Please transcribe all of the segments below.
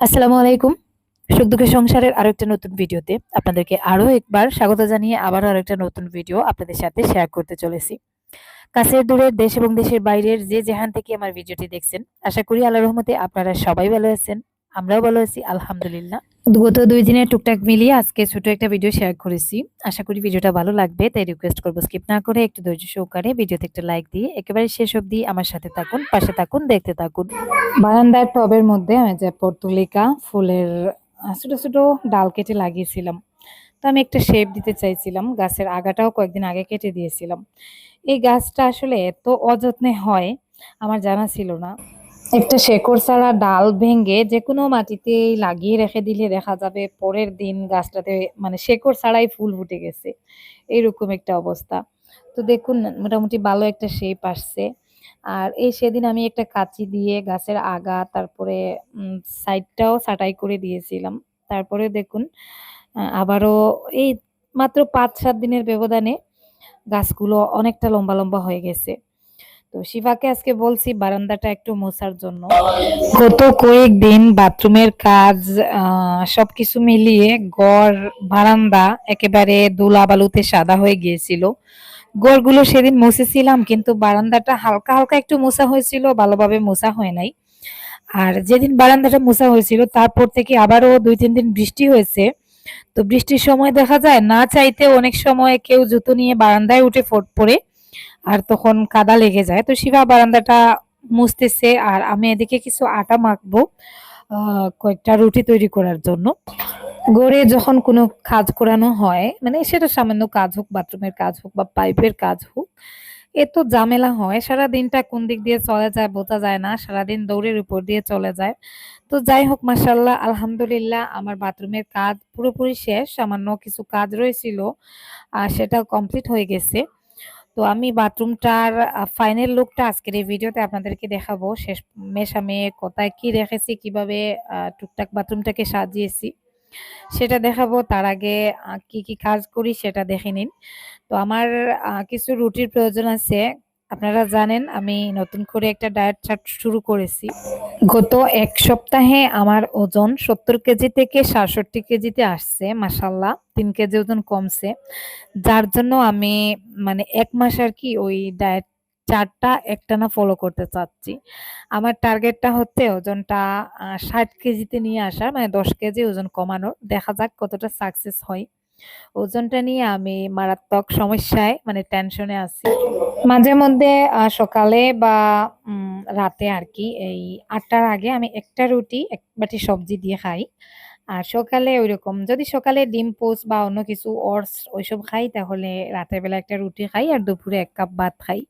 আসসালামু আলাইকুম। সুখ দুঃখের সংসারের আরও একটা নতুন ভিডিওতে আপনাদেরকে আরও একবার স্বাগত জানিয়ে আবারও আরেকটা নতুন ভিডিও আপনাদের সাথে শেয়ার করতে চলেছি। কাছের দূরের দেশ এবং দেশের বাইরের যে যেখান থেকে আমার ভিডিওটি দেখছেন, আশা করি আল্লাহ রহমতে আপনারা সবাই ভালো আছেন। আমরাও ভালো আছি, আলহামদুলিল্লাহ। গত দুই দিনের টুকটাক মিলিয়ে আজকে ছোট একটা ভিডিও শেয়ার করেছি। আশা করি ভিডিওটা ভালো লাগবে, তাই রিকোয়েস্ট করব স্কিপ না করে একটু ধৈর্য সহকারে ভিডিওতে একটা লাইক দিয়ে একেবারে শেষ অবধি আমার সাথে থাকুন, পাশে থাকুন, দেখতে থাকুন। বারান্দার টবের মধ্যে আমি যে পর্তুলিকা ফুলের ছোট ছোট ডাল কেটে লাগিয়েছিলাম। তো আমি একটা শেপ দিতে চাইছিলাম, গাছের আগাটাও কয়েকদিন আগে কেটে দিয়েছিলাম। এই গাছটা আসলে এত অযত্নে হয়, আমার জানা ছিল না। একটা শেকড় ছাড়া ডাল ভেঙে যে কোনো মাটিতেই লাগিয়ে রেখে দিলে দেখা যাবে পরের দিন গাছটাতে মানে শেকড় ছাড়াই ফুল ফুটে গেছে। এইরকম একটা অবস্থা। তো দেখুন, মোটামুটি ভালো একটা শেপ আসছে। আর এই সেদিন আমি একটা কাঁচি দিয়ে গাছের আগা, তারপরে সাইডটাও ছাঁটাই করে দিয়েছিলাম। তারপরে দেখুন আবারও এই মাত্র পাঁচ সাত দিনের ব্যবধানে গাছগুলো অনেকটা লম্বা লম্বা হয়ে গেছে। তো শিফাকে আজকে বলছি বারান্দাটা একটু মোছার জন্য। গত কয়েকদিন বাথরুমের কাজ সবকিছু মিলিয়ে গড় বারান্দা একেবারে ধুলা বালুতে সাদা হয়ে গিয়েছিল। গড়গুলো সেদিন মুছেছিলাম, কিন্তু বারান্দাটা হালকা হালকা একটু মোছা হয়েছিল, ভালোভাবে মোছা হয় নাই। আর যেদিন বারান্দাটা মোছা হয়েছিল, তারপর থেকে আবারও দুই, তিন দিন বৃষ্টি হয়েছে। তো বৃষ্টির সময় দেখা যায়, না চাইতে অনেক সময় কেউ জুতো নিয়ে বারান্দায় উঠে ফোট পড়ে আর তখন কাদা লেগে যায়। তো শিবা বারান্দাটা মুছতেছে আর আমি এদিকে কিছু আটা মাখবো কয়েকটা রুটি তৈরি করার জন্য। গড়ে যখন কোনো কাজ করানো হয় মানে সেটা সামান্য কাজ হোক, বাথরুমের কাজ হোক বা পাইপের কাজ হোক এত ঝামেলা হয়। সারা দিনটা কোন দিক দিয়ে চলে যায় বোঝা যায় না, সারাদিন দৌড়ের উপর দিয়ে চলে যায়। তো যাই হোক মাসাল্লাহ আলহামদুলিল্লাহ, আমার বাথরুমের কাজ পুরোপুরি শেষ, সামান্য কিছু কাজ রয়েছিল, আর সেটা কমপ্লিট হয়ে গেছে। তো আমি বাথরুমটার ফাইনাল লুকটা আজকের এই ভিডিওতে আপনাদেরকে দেখাবো। শেষ মেশ আমি কোথায় কি রেখেছি, কীভাবে টুকটাক বাথরুমটাকে সাজিয়েছি সেটা দেখাবো। তার আগে কি কি কাজ করি সেটা দেখে নিন। তো আমার কিছু রুটির প্রয়োজন আছে। আপনারা জানেন, আমি নতুন করে একটা ডায়েট চার্ট শুরু করেছি। গত এক সপ্তাহে আমার ওজন সত্তর কেজি থেকে সাতষট্টি কেজিতে আসছে মাসাল্লাহ তিন কেজি ওজন কমছে। যার জন্য আমি মানে এক মাস আর কি ওই ডায়েট চার্টটা একটানা ফলো করতে চাচ্ছি। আমার টার্গেটটা হচ্ছে ওজনটা ষাট কেজিতে নিয়ে আসা মানে দশ কেজি ওজন কমানোর। দেখা যাক কতটা সাকসেস হয়। ওজনটা নিয়ে আমি মারাত্মক সমস্যায় মানে টেনশনে আছি। মাঝে মধ্যে সকালে বা রাতে আর কি এই আটটার আগে আমি একটা রুটি, এক বাটি সবজি দিয়ে খাই। আর সকালে ওইরকম, যদি সকালে ডিম পোস্ট বা অন্য কিছু ওটস ওইসব খাই, তাহলে রাতের বেলা একটা রুটি খাই আর দুপুরে এক কাপ ভাত খাই।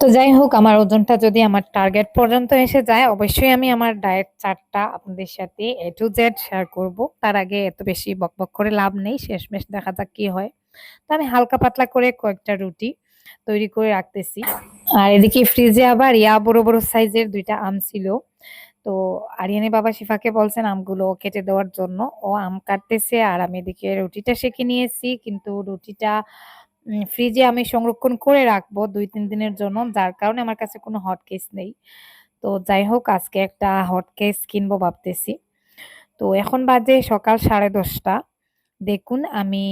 তো যাই হোক, আমার ওজনটা যদি আমার টার্গেট পর্যন্ত এসে যায়, অবশ্যই আমি আমার ডায়েট চার্টটা আপনাদের সাথে এ টু জেড শেয়ার করব। তার আগে এত বেশি বকবক করে লাভ নেই, শেষমেশ দেখা যাক কি হয়। তো আমি হালকা পাতলা করে কয়েকটা রুটি তৈরি করে রাখতেছি। আর এদিকে ফ্রিজে আবার ইয়া বড় বড় সাইজের দুইটা আম ছিল। তো আরিয়ানের বাবা শিফাকে বলছেন আমগুলো কেটে দেওয়ার জন্য। ও আম কাটতেছে আর আমি এদিকে রুটিটা সেঁকে নিয়েছি। কিন্তু রুটিটা ফ্রিজে আমি সংরক্ষণ করে রাখব দুই তিন দিনের জন্য। যার কারণে আমার কাছে কোনো হট কেস নেই। তো যাই হোক, আজকে একটা হট কেস কিনবো ভাবতেছি। তো এখন বাজে সকাল সাড়ে দশটা। দেখুন, আমি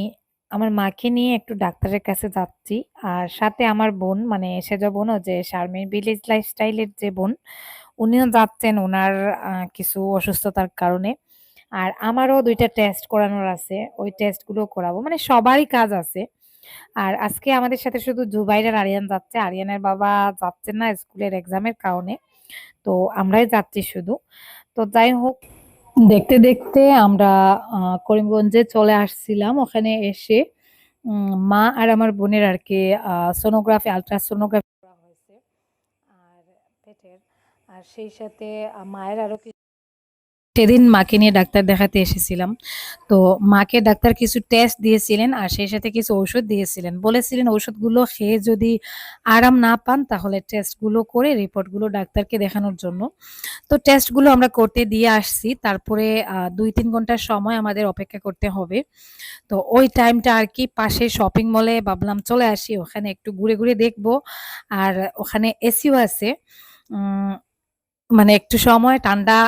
আমার মাকে নিয়ে একটু ডাক্তারের কাছে যাচ্ছি। আর সাথে আমার বোন মানে সেজ বোনও যে শারমিন ভিলেজ লাইফস্টাইলের যে বোন, উনিও যাচ্ছেন ওনার কিছু অসুস্থতার কারণে। আর আমারও দুইটা টেস্ট করানোর আছে, ওই টেস্টগুলো করাবো। মানে সবারই কাজ আছে। আর আজকে আমাদের সাথে শুধু জুবাইর আর আরিয়ান যাচ্ছে। আরিয়ানের বাবা যাচ্ছেন না স্কুলের এক্সামের কারণে। তো আমরাই যাচ্ছি শুধু। তো যাই হোক দেখতে দেখতে আমরা করিমগঞ্জে চলে আসছিলাম। ওখানে এসে মা আর আমার বোনের আর কি সোনোগ্রাফি আলট্রাসোনোগ্রাফি করা হয়েছে, আর পেটের, আর সেই সাথে মায়ের আরও কিছু সেদিন মাকে নিয়ে ডাক্তার দেখাতে এসেছিলাম। তো মাকে ডাক্তার কিছু টেস্ট দিয়েছিলেন আর সেই সাথে কিছু ঔষধ দিয়েছিলেন। বলেছিলেন ঔষধগুলো খেয়ে যদি আরাম না পান, তাহলে টেস্টগুলো করে রিপোর্টগুলো ডাক্তারকে দেখানোর জন্য। তো টেস্টগুলো আমরা করতে দিয়ে আসছি। তারপরে দুই তিন ঘণ্টার সময় আমাদের অপেক্ষা করতে হবে। তো ওই টাইমটা আর কি পাশে শপিং মলে ভাবলাম চলে আসি, ওখানে একটু ঘুরে ঘুরে দেখব। আর ওখানে এসিও আছে। মানে একটু সময়, ঠান্ডা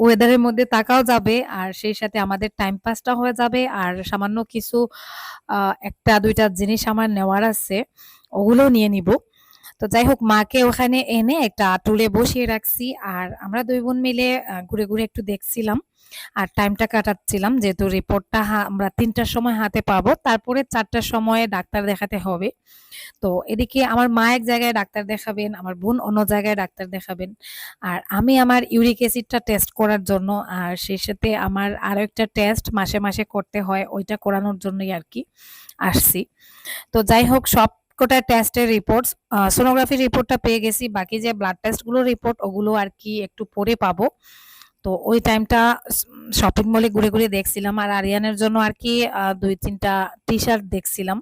ওয়েদারের মধ্যে তাকাও যাবে আর সেই সাথে আমাদের টাইম পাসটা হয়ে যাবে আর সামান্য কিছু আ ১ টা ২ টা জিনিস আমার নেওয়ার আছে, ওগুলোও নিয়ে নিব তো যাই হোক মাকে ওখানে এনে একটা টুলে বসিয়ে রাখছি আর আমরা দুই বোন মিলে ঘুরে, ঘুরে একটু দেখছিলাম। আর টাইমটা কাটাচ্ছিলাম যেহেতু রিপোর্টটা আমরা ৩ টার সময় হাতে পাবো। তারপরে ৪ টার সময়ে ডাক্তার দেখাতে হবে। তো এদিকে আমার মা এক জায়গায় ডাক্তার দেখাবেন, আমার বোন অন্য জায়গায় ডাক্তার দেখাবেন। আর আমি আমার ইউরিক অ্যাসিডটা টেস্ট করার জন্য আর সেই সাথে আমার আরও একটা টেস্ট মাসে, মাসে করতে হয় ওইটা করানোর জন্যই আর কি আসছি। তো যাই হোক সব সবকটা টেস্টের রিপোর্টস সোনোগ্রাফি রিপোর্টটা পেয়ে গেছি। বাকি যে ব্লাড টেস্টগুলোর রিপোর্ট ওগুলো আর কি একটু পরে পাবো। তো ওই টাইমটা শপিং মলে ঘুরে, ঘুরে দেখছিলাম। আর আরিয়ানের জন্য আর কি দুই তিনটা টি-শার্ট দেখছিলাম।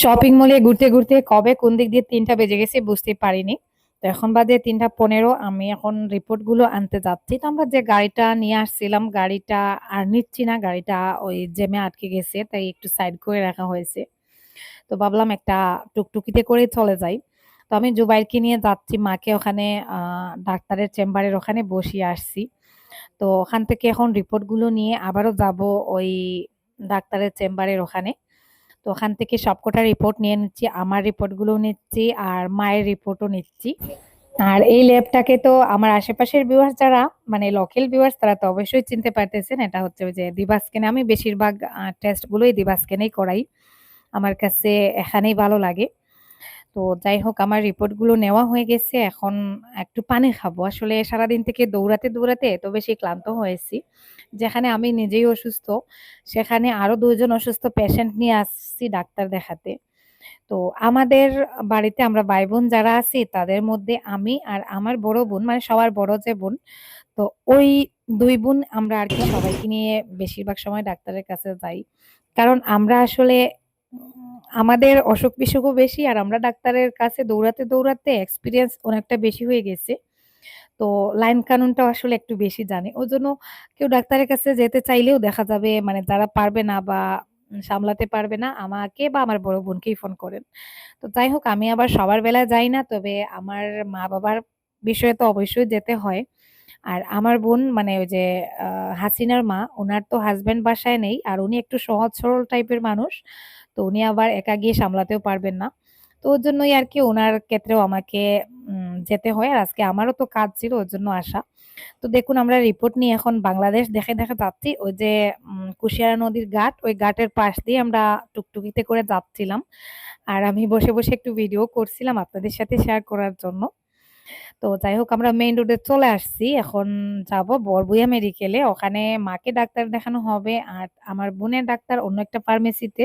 শপিং মলে ঘুরতে, ঘুরতে কবে কোন দিক দিয়ে তিনটা বেজে গেছে বুঝতেই পারিনি। তো এখন বাজে ৩টা ১৫ আমি এখন রিপোর্টগুলো আনতে যাচ্ছি। তো আমরা যে গাড়িটা নিয়ে আসছিলাম গাড়িটা আর নিচ্ছি না। গাড়িটা ওই জ্যামে আটকে গেছে তাই একটু সাইড করে রাখা হয়েছে। তো ভাবলাম একটা টুকটুকিতে করেই চলে যাই। তো আমি জুবাইরকে নিয়ে যাচ্ছি মাকে ওখানে ডাক্তারের চেম্বারের ওখানে বসিয়ে আসছি। তো ওখান থেকে এখন রিপোর্টগুলো নিয়ে আবারও যাব ওই ডাক্তারের চেম্বারের ওখানে। তো ওখান থেকে সবকটা রিপোর্ট নিয়ে নিচ্ছি। আমার রিপোর্টগুলোও নিচ্ছি আর মায়ের রিপোর্টও নিচ্ছি। আর এই ল্যাবটাকে তো আমার আশেপাশের ভিউয়ার্স যারা মানে লোকাল ভিউয়ার্স তারা তো অবশ্যই চিনতে পারতেছেন। এটা হচ্ছে যে দিবাস্কেনে আমি বেশিরভাগ টেস্টগুলোই দিবাস্কেনেই করাই। আমার কাছে এখানেই ভালো লাগে। তো যাই হোক আমার রিপোর্টগুলো নেওয়া হয়ে গেছে। এখন একটু পানি খাব। আসলে সারাদিন থেকে দৌড়াতে, দৌড়াতে এত বেশি ক্লান্ত হয়েছি। যেখানে আমি নিজেই অসুস্থ, সেখানে আরও দুজন অসুস্থ পেশেন্ট নিয়ে আসছি ডাক্তার দেখাতে। তো আমাদের বাড়িতে আমরা ভাই-বোন যারা আছি তাদের মধ্যে আমি আর আমার বড় বোন মানে সবার বড় যে বোন, তো ওই দুই বোন আমরা আর কি সবাইকে নিয়ে বেশিরভাগ সময় ডাক্তারের কাছে যাই। কারণ আমরা আসলে আমাদের অসুখ-বিসুখও বেশি আর আমরা ডাক্তারের কাছে দৌড়াতে, দৌড়াতে এক্সপিরিয়েন্স অনেকটা বেশি হয়ে গেছে। তো লাইন কানুনটাও আসলে একটু বেশি জানে ওই জন্য কেউ ডাক্তারের কাছে যেতে চাইলেও দেখা যাবে মানে যারা পারবে না বা সামলাতে পারবে না আমাকে বা আমার বড় বোনকেই ফোন করেন। তো যাই হোক আমি আবার সবার বেলায় যাই না। তবে আমার মা-বাবার বিষয়ে তো অবশ্যই যেতে হয়। আর আমার বোন মানে ওই যে হাসিনার মা ওনার তো হাজব্যান্ড বাসায় নেই। আর উনি একটু সহজ সরল টাইপের মানুষ। তো উনি আবার একা গিয়ে সামলাতেও পারবেন না। তো ওর জন্যই আর কি ওনার ক্ষেত্রেও আমাকে যেতে হয়। আর আজকে আমারও তো কাজ ছিল ওর জন্য আসা। তো দেখুন আমরা রিপোর্ট নিয়ে এখন বাংলাদেশ দেখে, দেখে যাচ্ছি। ওই যে কুশিয়ারা নদীর ঘাট, ওই ঘাটের পাশ দিয়ে আমরা টুকটুকিতে করে যাচ্ছিলাম। আর আমি বসে, বসে একটু ভিডিও করছিলাম আপনাদের সাথে শেয়ার করার জন্য। তো যাই হোক আমরা মেইন রোডে চলে আসছি। এখন যাব বড়বুইয়া মেডিকেলে। ওখানে মাকে ডাক্তার দেখানো হবে আর আমার বোনের ডাক্তার অন্য একটা ফার্মেসিতে।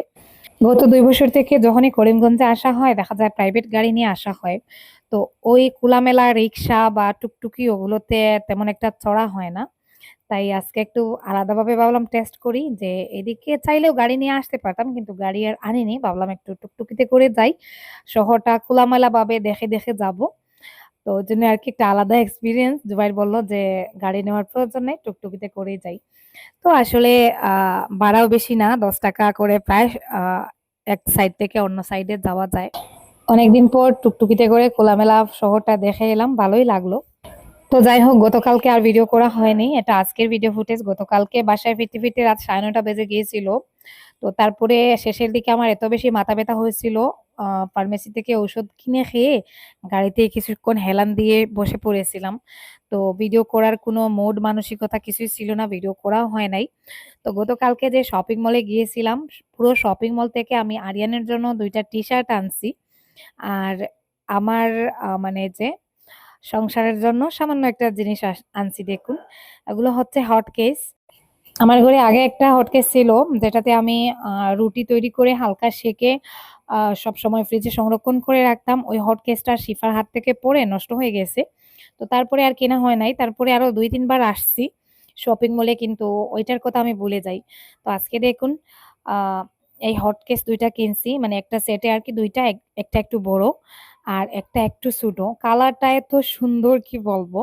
গত দুই বছর থেকে যখনই করিমগঞ্জে আসা হয় দেখা যায় প্রাইভেট গাড়ি নিয়ে আসা হয়। তো ওই খোলামেলা রিক্সা বা টুকটুকি ওগুলোতে তেমন একটা চড়া হয় না। তাই আজকে একটু আলাদাভাবে ভাবলাম টেস্ট করি যে এদিকে চাইলেও গাড়ি নিয়ে আসতে পারতাম কিন্তু গাড়ি আর আনিনি। ভাবলাম একটু টুকটুকিতে করে যাই। শহরটা খোলামেলাভাবে দেখে, দেখে যাব। তো ওই জন্য আর কি একটা আলাদা এক্সপিরিয়েন্স জুবাইর বলল যে গাড়ি নেওয়ার প্রয়োজন নেই, টুকটুকিতে করেই যাই। তো আসলে বাড়াও বেশি না। ৳১০ করে প্রায় এক সাইড থেকে অন্য সাইডে যাওয়া যায়। অনেকদিন পর টুকটুকিতে করে কোলামেলা শহরটা দেখে এলাম, ভালোই লাগল। তো যাই হোক গতকালকে আর ভিডিও করা হয়নি। এটা আজকের ভিডিও ফুটেজ। গতকালকে বাসায় ফিরতে, ফিরতে রাত ৯:৩০ বেজে গিয়েছিল। তো তারপরে শেষের দিকে আমার এত বেশি মাথা ব্যথা হয়েছিল ফার্মেসি থেকে ওষুধ কিনে খেয়ে গাড়িতে কিছুক্ষণ হেলান দিয়ে বসে পড়েছিলাম। তো ভিডিও করার কোনো মোড মানসিকতা কিছুই ছিল না। ভিডিও করাও হয় নাই। তো গতকালকে যে শপিং মলে গিয়েছিলাম, পুরো শপিং মল থেকে আমি আরিয়ানের জন্য দুইটা টি-শার্ট আনছি। আর আমার মানে যে সংসারের জন্য সামান্য একটা জিনিস আনছি দেখুন। এগুলো হচ্ছে হট কেস। আমার ঘরে আগে একটা হট কেস ছিল, যেটাতে আমি রুটি তৈরি করে হালকা সেঁকে, আ, সবসময় ফ্রিজে সংরক্ষণ করে রাখতাম। ওই হট কেসটা শিফার হাত থেকে পড়ে নষ্ট হয়ে গেছে। তো তারপরে আর কেনা হয় নাই। তারপরে আরও দুই, তিনবার আসছি শপিং মলে কিন্তু ওইটার কথা আমি ভুলে যাই। তো আজকে দেখুন এই হট কেস ২ কিনছি। মানে একটা সেটে আর কি দুইটা, এক, একটা একটু বড় আর একটা একটু ছোটো। কালারটা এত সুন্দর কি বলব।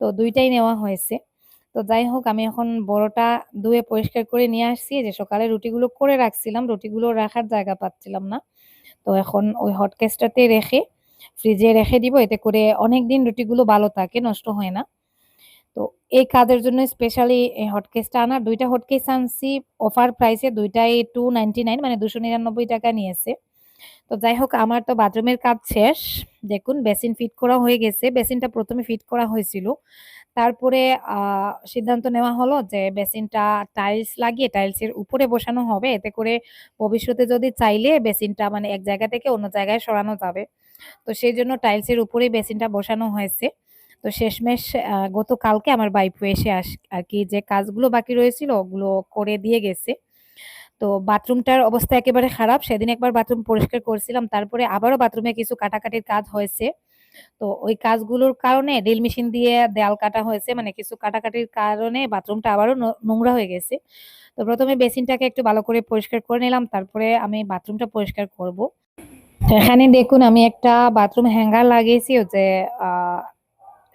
তো দুইটাই নেওয়া হয়েছে। তো যাই হোক আমি এখন বড়টা ধুয়ে পরিষ্কার করে নিয়ে আসছি। যে সকালে রুটিগুলো করে রাখছিলাম। রুটিগুলো রাখার জায়গা পাচ্ছিলাম না। তো এখন ওই হটকেসটাতে রেখে ফ্রিজে রেখে দিব। এতে করে অনেক দিন রুটিগুলো ভালো থাকে, নষ্ট হয় না। তো এই কাজের জন্য স্পেশালি এই হটকেসটা আনা দুইটা হটকেস আনছি অফার প্রাইসে দুইটাই টু নাইনটি নাইন মানে দুশো নিরানব্বই টাকা নিয়েছে তো যাই হোক, আমার তো বাথরুমের কাজ শেষ। দেখুন, বেসিন ফিট করা হয়ে গেছে। বেসিনটা প্রথমে ফিট করা হয়েছিল। তারপরে সিদ্ধান্ত নেওয়া হলো যে বেসিনটা টাইলস লাগিয়ে টাইলসের উপরে বসানো হবে। এতে করে ভবিষ্যতে যদি চাইলে বেসিনটা মানে এক জায়গা থেকে অন্য জায়গায় সরানো যাবে। তো সেই জন্য টাইলসের উপরেই বেসিনটা বসানো হয়েছে। তো শেষমেশ গতকালকে আমার বাইপু এসে আস, আর কি যে কাজগুলো বাকি রয়েছিল, ওগুলো করে দিয়ে গেছে। তো বাথরুমটার অবস্থা একেবারে খারাপ। সেদিন একবার বাথরুম পরিষ্কার করছিলাম, তারপরে আবারও বাথরুমে কিছু কাটাকাটির কাজ হয়েছে। তো ওই কাজগুলোর কারণে ড্রিল মেশিন দিয়ে দেয়াল কাটা হয়েছে মানে কিছু কাটাকাটির কারণে বাথরুমটা আবারও নোংরা হয়ে গেছে। তো প্রথমে বেসিনটাকে একটু ভালো করে পরিষ্কার করে নিলাম, তারপরে আমি বাথরুমটা পরিষ্কার করব। তো এখানে দেখুন, আমি একটা বাথরুম হ্যাঙ্গার লাগিয়েছি যে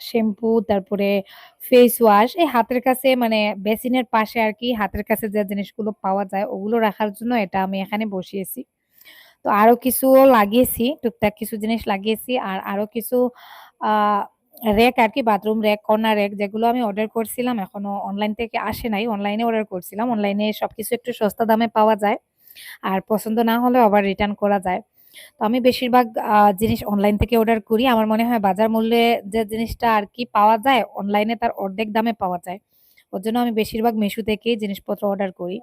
শ্যাম্পু তারপরে ফেস ওয়াশ এই হাতের কাছে মানে বেসিনের পাশে আর কি হাতের কাছে যে জিনিসগুলো পাওয়া যায় ওগুলো রাখার জন্য এটা আমি এখানে বসিয়েছি। তো আরও কিছু লাগিয়েছি, টুকটাক কিছু জিনিস লাগিয়েছি আর আরও কিছু র্যাক আর কি বাথরুম র্যাক কর্নার র্যাক যেগুলো আমি অর্ডার করছিলাম এখনও অনলাইন থেকে আসে নাই অনলাইনে অর্ডার করছিলাম অনলাইনে সবকিছু একটু সস্তা দামে পাওয়া যায়। আর পছন্দ না হলে আবার রিটার্ন করা যায়। তো আমি বেশিরভাগ জিনিস অনলাইন থেকে অর্ডার করি। আমার মনে হয় বাজার মূল্যে যে জিনিসটা আর কি পাওয়া যায় অনলাইনে তার অর্ধেক দামে পাওয়া যায়। ওর জন্য আমি বেশিরভাগ মিশো থেকেই জিনিসপত্র অর্ডার করি।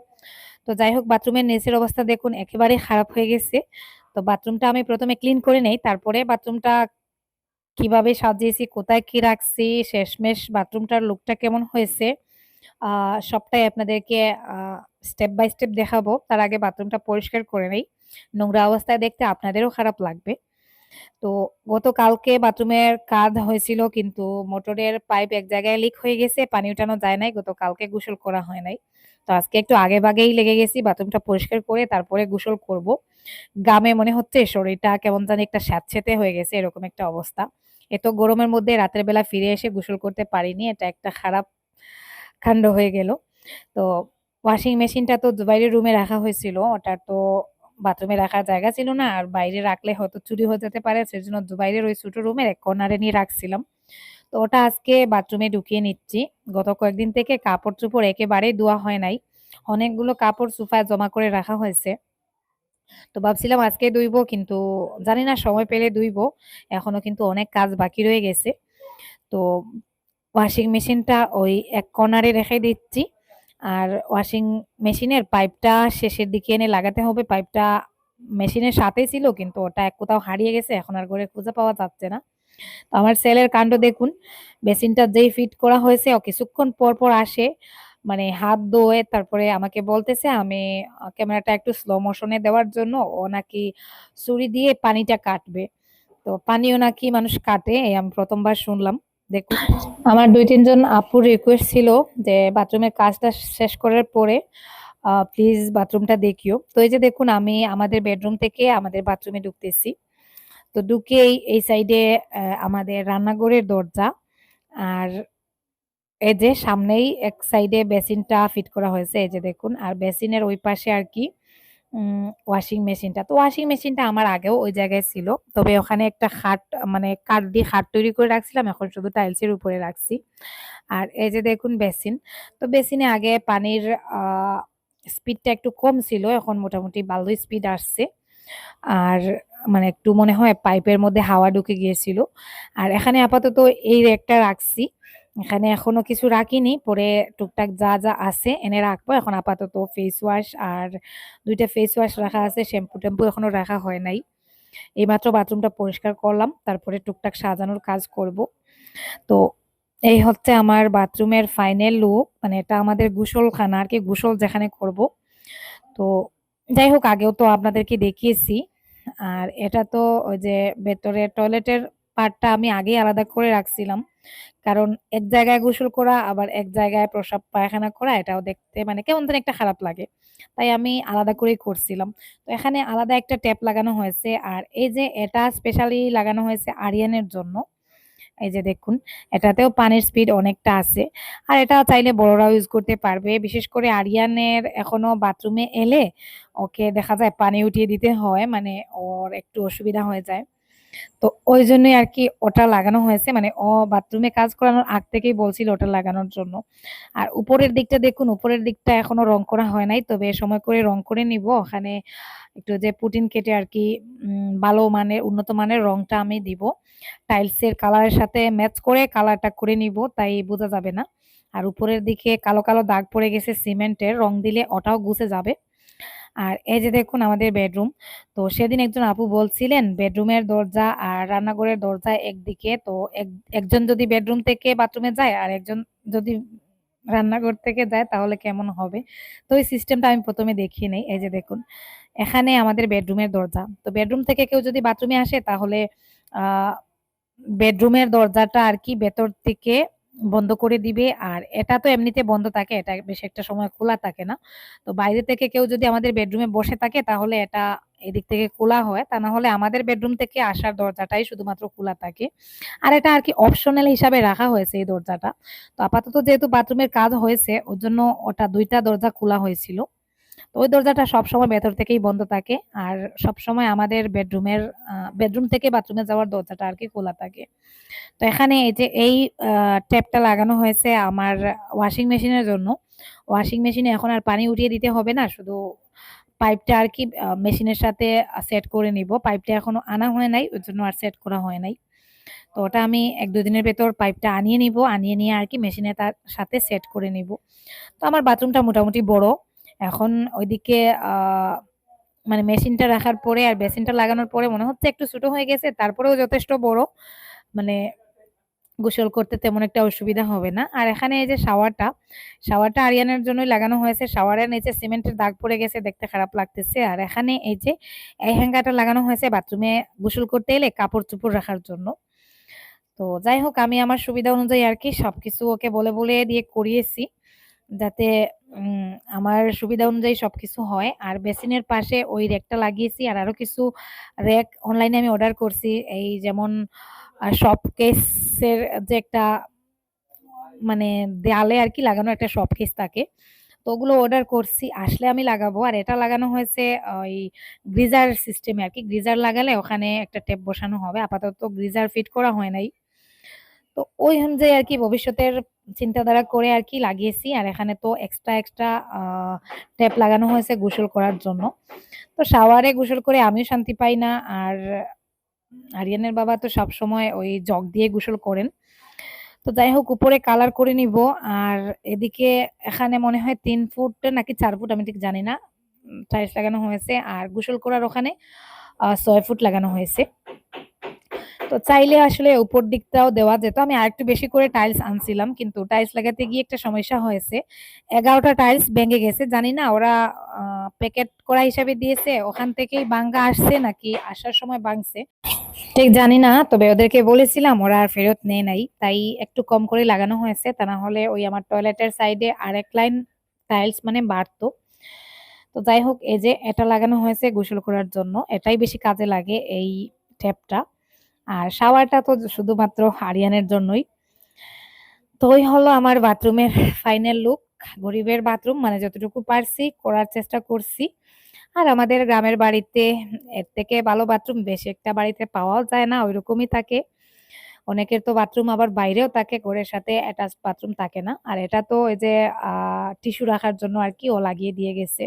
তো যাই হোক বাথরুমের নিচের অবস্থা দেখুন একেবারে খারাপ হয়ে গেছে। তো বাথরুমটা আমি প্রথমে ক্লিন করে নেই, তারপরে বাথরুমটা কীভাবে সাজিয়েছি, কোথায় কি রাখছি, শেষমেশ বাথরুমটার লুকটা কেমন হয়েছে সবটাই আপনাদেরকে স্টেপ বাই স্টেপ দেখাবো। তার আগে বাথরুমটা পরিষ্কার করে নেই। নোংরা অবস্থায় দেখতে আপনাদেরও খারাপ লাগবে। তো গতকালকে বাথরুমের কাজ হয়েছিল কিন্তু মোটরের পাইপ এক জায়গায় লিক হয়ে গেছে, পানি উঠানো যায় নাই, গতকালকে গোসল করা হয় নাই। তো আজকে একটু আগে ভাগেই লেগে গেছি, বাথরুমটা পরিষ্কার করে তারপরে গোসল করব। গামে মনে হচ্ছে শরীরটা কেমন জানি একটা স্যাঁতসেঁতে হয়ে গেছে, এরকম একটা অবস্থা। এত গরমের মধ্যে রাতের বেলা ফিরে এসে গোসল করতে পারিনি, এটা একটা খারাপ কাণ্ড হয়ে গেল। তো ওয়াশিং মেশিনটা তো বাইরের রুমে রাখা হয়েছিল ওটা তো বাথরুমে রাখার জায়গা ছিল না, আর বাইরে রাখলে হয়তো চুরি হয়ে যেতে পারে, সেজন্য বাইরের ওই ছোটো রুমের এক কর্নারে নিয়ে রাখছিলাম। তো ওটা আজকে বাথরুমে ঢুকিয়ে নিচ্ছি। গত কয়েকদিন থেকে কাপড় চোপড় একেবারেই ধোয়া হয় নাই। অনেকগুলো কাপড় সোফায় জমা করে রাখা হয়েছে। তো ভাবছিলাম আজকে ধুইবো, কিন্তু জানি না, সময় পেলে ধুইবো। এখনও কিন্তু অনেক কাজ বাকি রয়ে গেছে। তো ওয়াশিং মেশিনটা ওই এক কর্নারে রেখে দিচ্ছি। আর ওয়াশিং মেশিনের পাইপটা শেষের দিকে এনে লাগাতে হবে। পাইপটা মেশিনের সাথেই ছিল, কিন্তু ওটা এক কোথাও হারিয়ে গেছে, এখন আর করে খুঁজে পাওয়া যাচ্ছে না। তো আমার সেলের কাণ্ড দেখুন বেসিনটা যেই ফিট করা হয়েছে, ও কিছুক্ষণ পর পর আসে মানে হাত ধোয়ে, তারপরে আমাকে বলতেছে, আমি ক্যামেরাটা একটু স্লো মোশনে দেওয়ার জন্য ও নাকি ছুরি দিয়ে পানিটা কাটবে। তো পানিও নাকি মানুষ কাটে আমি প্রথমবার শুনলাম। দেখুন। আমার দুই, তিনজন আপুর রিকোয়েস্ট ছিল যে বাথরুমের কাজটা শেষ করার পরে প্লিজ বাথরুমটা দেখিও। তো এই যে দেখুন, আমি আমাদের বেডরুম থেকে আমাদের বাথরুমে ঢুকতেছি। তো ঢুকেই এই সাইডে আমাদের রান্নাঘরের দরজা আর এই যে সামনেই এক সাইডে বেসিনটা ফিট করা হয়েছে। এই যে দেখুন, আর বেসিনের ওই পাশে আর কি ওয়াশিং মেশিনটা তো ওয়াশিং মেশিনটা আমার আগেও ওই জায়গায় ছিল। তবে ওখানে একটা খাট মানে কাঠ দিয়ে খাট তৈরি করে রাখছিলাম। এখন শুধু টাইলসের উপরে রাখছি। আর এই যে দেখুন বেসিন। তো বেসিনে আগে পানির স্পিডটা একটু কম ছিল। এখন মোটামুটি ভালো স্পিড আসছে। আর মানে একটু মনে হয় পাইপের মধ্যে হাওয়া ঢুকে গিয়েছিল। আর এখানে আপাতত এই র্যাকটা রাখছি। এখানে এখনও কিছু রাখিনি, পরে টুকটাক যা যা আছে এনে রাখব। এখন আপাতত ফেস ওয়াশ আর দুইটা ফেস ওয়াশ রাখা আছে শ্যাম্পু ট্যাম্পু এখনও রাখা হয় নাই। এইমাত্র বাথরুমটা পরিষ্কার করলাম, তারপরে টুকটাক সাজানোর কাজ করব। তো এই হচ্ছে আমার বাথরুমের ফাইনাল লুক মানে এটা আমাদের গোসলখানা, আর কি গোসল যেখানে করব। তো যাই হোক, আগেও তো আপনাদেরকে দেখিয়েছি। আর এটা তো ওই যে ভেতরে টয়লেটের পার্টটা আমি আগেই আলাদা করে রাখছিলাম। কারণ এক জায়গায় গোসল করা, আবার এক জায়গায় প্রসাব পায়খানা করা, এটাও দেখতে মানে কেমন যেন একটা খারাপ লাগে। তাই আমি আলাদা করেই করছিলাম। তো এখানে আলাদা একটা ট্যাপ লাগানো হয়েছে, আর এই যে এটা স্পেশালি লাগানো হয়েছে আরিয়ানের জন্য, এই যে দেখুন, এটাতেও পানির স্পিড অনেকটা আছে। আর এটা চাইলে বড়রাও ইউজ করতে পারবে, বিশেষ করে আরিয়ানের এখনও বাথরুমে এলে ওকে দেখা যায় পানি উঠিয়ে দিতে হয় মানে ওর একটু অসুবিধা হয়ে যায়। তো ওই জন্যই আর কি ওটা লাগানো হয়েছে। মানে ও বাথরুমে কাজ করানোর আগ থেকেই বলছিল ওটা লাগানোর জন্য। আর উপরের দিকটা দেখুন, উপরের দিকটা এখনও রং করা হয় নাই। তবে সময় করে রং করে নিব। ওখানে একটু যে পুটিন কেটে আর কি ভালো মানের, উন্নত মানের রংটা আমি দিব। টাইলসের কালারের সাথে ম্যাচ করে কালারটা করে নিব, তাই বোঝা যাবে না। আর উপরের দিকে কালো কালো দাগ পড়ে গেছে সিমেন্টের রং দিলে ওটাও গুছে যাবে। আর এই যে দেখুন আমাদের বেডরুম, তো সেদিন একজন আপু বলছিলেন, বেডরুমের দরজা আর রান্নাঘরের দরজা একদিকে। তো এক- একজন যদি বেডরুম থেকে বাথরুমে যায় আর একজন যদি রান্নাঘর থেকে যায়, তাহলে কেমন হবে? তো এই সিস্টেমটা আমি প্রথমে দেখিয়ে নেই। এই যে দেখুন, এখানে আমাদের বেডরুমের দরজা। তো বেডরুম থেকে কেউ যদি বাথরুমে আসে, তাহলে বেডরুমের দরজাটা আর কি ভেতর থেকে বন্ধ করে দিবে। আর এটা তো এমনিতে বন্ধ থাকে, এটা বেশ একটা সময় খোলা থাকে না। তো বাইরে থেকে কেউ যদি আমাদের বেডরুমে বসে থাকে, তাহলে এটা এদিক থেকে খোলা হয়। তা না হলে আমাদের বেডরুম থেকে আসার দরজাটাই শুধুমাত্র খোলা থাকে। আর এটা আর কি অপশনাল হিসাবে রাখা হয়েছে এই দরজাটা। তো আপাতত যেহেতু বাথরুমের কাজ হয়েছে, ওর জন্য ওটা দুইটা দরজা খোলা হয়েছিল। তো ওই দরজাটা সবসময় ভেতর থেকেই বন্ধ থাকে আর সবসময় আমাদের বেডরুমের বেডরুম থেকে বাথরুমে যাওয়ার দরজাটা আর কি খোলা থাকে। তো এখানে এই যে এই ট্যাপটা লাগানো হয়েছে আমার ওয়াশিং মেশিনের জন্য। ওয়াশিং মেশিনে এখন আর পানি উঠিয়ে দিতে হবে না, শুধু পাইপটা আর কি মেশিনের সাথে সেট করে নিব। পাইপটা এখনও আনা হয় নাই ওর জন্য আর সেট করা হয় নাই। তো ওটা আমি এক দুদিনের ভেতর পাইপটা আনিয়ে নিব, আনিয়ে নিয়ে আর কি মেশিনে তার সাথে সেট করে নিব। তো আমার বাথরুমটা মোটামুটি বড়। এখন ওইদিকে মানে মেশিনটা রাখার পরে আর বেসিনটা লাগানোর পরে মনে হচ্ছে একটু ছোট হয়ে গেছে, তারপরেও যথেষ্ট বড়। মানে গোসল করতে তেমন একটা অসুবিধা হবে না। আর এখানে এই যে শাওয়ারটা শাওয়ারটা আরিয়ানের জন্যই লাগানো হয়েছে। শাওয়ারের নিচে সিমেন্টের দাগ পড়ে গেছে, দেখতে খারাপ লাগতেছে। আর এখানে এই যে, এই হ্যাঙ্গারটা লাগানো হয়েছে বাথরুমে গোসল করতে এলে কাপড় চোপড় রাখার জন্য। তো যাই হোক, আমি আমার সুবিধা অনুযায়ী আর কি সবকিছু ওকে বলে বলে দিয়ে করিয়েছি। যাতে আমার সুবিধা অনুযায়ী সব কিছু হয়। আর বেসিনের পাশে ওই র্যাকটা লাগিয়েছি আর আরও কিছু র্যাক অনলাইনে আমি অর্ডার করছি। এই যেমন শপ কেসের যে একটা মানে দেয়ালে আর কি লাগানো একটা শপ কেস থাকে, তো ওগুলো অর্ডার করছি। আসলে আমি লাগাবো। আর এটা লাগানো হয়েছে ওই গ্রিজার সিস্টেমে আর কি। গ্রিজার লাগালে ওখানে একটা টেপ বসানো হবে। আপাতত গ্রিজার ফিট করা হয় নাই। তো ওই অনুযায়ী আর কি ভবিষ্যতের চিন্তাধারা করে আর কি লাগিয়েছি। আর এখানে তো এক্সট্রা এক্সট্রা ট্যাপ লাগানো হয়েছে গোসল করার জন্য। তো শাওয়ারে গোসল করে আমিও শান্তি পাই না। আর আরিয়ানের বাবা তো সব সময় ওই জগ দিয়ে গোসল করেন। তো যাই হোক, উপরে কালার করে নিব। আর এদিকে এখানে মনে হয় তিন ফুট নাকি চার ফুট আমি ঠিক জানি না। টাইলস লাগানো হয়েছে। আর গোসল করার ওখানে ছয় ফুট লাগানো হয়েছে। তো চাইলে আসলে উপর দিকটাও দেওয়া যেত। আমি আরেকটু বেশি করে টাইলস আনছিলাম, কিন্তু টাইলস লাগাতে গিয়ে একটা সমস্যা হয়েছে। এগারোটা টাইলস ভেঙে গেছে, জানি না ওরা প্যাকেট করা হিসাবে দিয়েছে, ওখান থেকেই বাঙ্গা আসছে নাকি আসার সময় ভাঙছে। ঠিক জানি না, তবে ওদেরকে বলেছিলাম, ওরা আর ফেরত নেয় নাই। তাই একটু কম করে লাগানো হয়েছে, তা না হলে ওই আমার টয়লেটের সাইডে আরেক লাইন টাইলস মানে বাড়তো। তো যাই হোক, এই যে এটা লাগানো হয়েছে গোসল করার জন্য, এটাই বেশি কাজে লাগে এই ট্যাপটা আর শাওয়ারটা তো শুধুমাত্র আরিয়ানের জন্যই। তো ওই হলো আমার বাথরুমের ফাইনাল লুক গরিবের বাথরুম মানে যতটুকু পারছি করার চেষ্টা করছি। আর আমাদের গ্রামের বাড়িতে এর থেকে ভালো বাথরুম, বেশি একটা বাড়িতে পাওয়াও যায় না, ওইরকমই থাকে। অনেকের তো বাথরুম আবার বাইরেও থাকে, ঘরের সাথে অ্যাটাচ বাথরুম থাকে না। আর এটা তো ওই যে টিস্যু রাখার জন্য আর কি ও লাগিয়ে দিয়ে গেছে।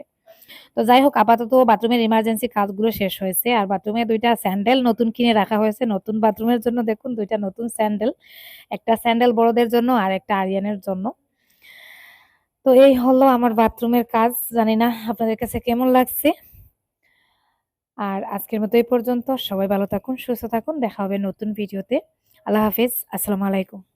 তো যাই হোক, আপাতত বাথরুমের ইমার্জেন্সি কাজগুলো শেষ হয়েছে। আর বাথরুমে দুইটা স্যান্ডেল নতুন কিনে রাখা হয়েছে। নতুন বাথরুমের জন্য দেখুন, দুইটা নতুন স্যান্ডেল। একটা স্যান্ডেল বড়দের জন্য আর একটা আরিয়ানের জন্য। তো এই হলো আমার বাথরুমের কাজ। জানি না আপনাদের কাছে কেমন লাগছে। আর আজকের মতো এই পর্যন্ত। সবাই ভালো থাকুন, সুস্থ থাকুন। দেখা হবে নতুন ভিডিওতে। আল্লাহ হাফিজ। আসসালামু আলাইকুম।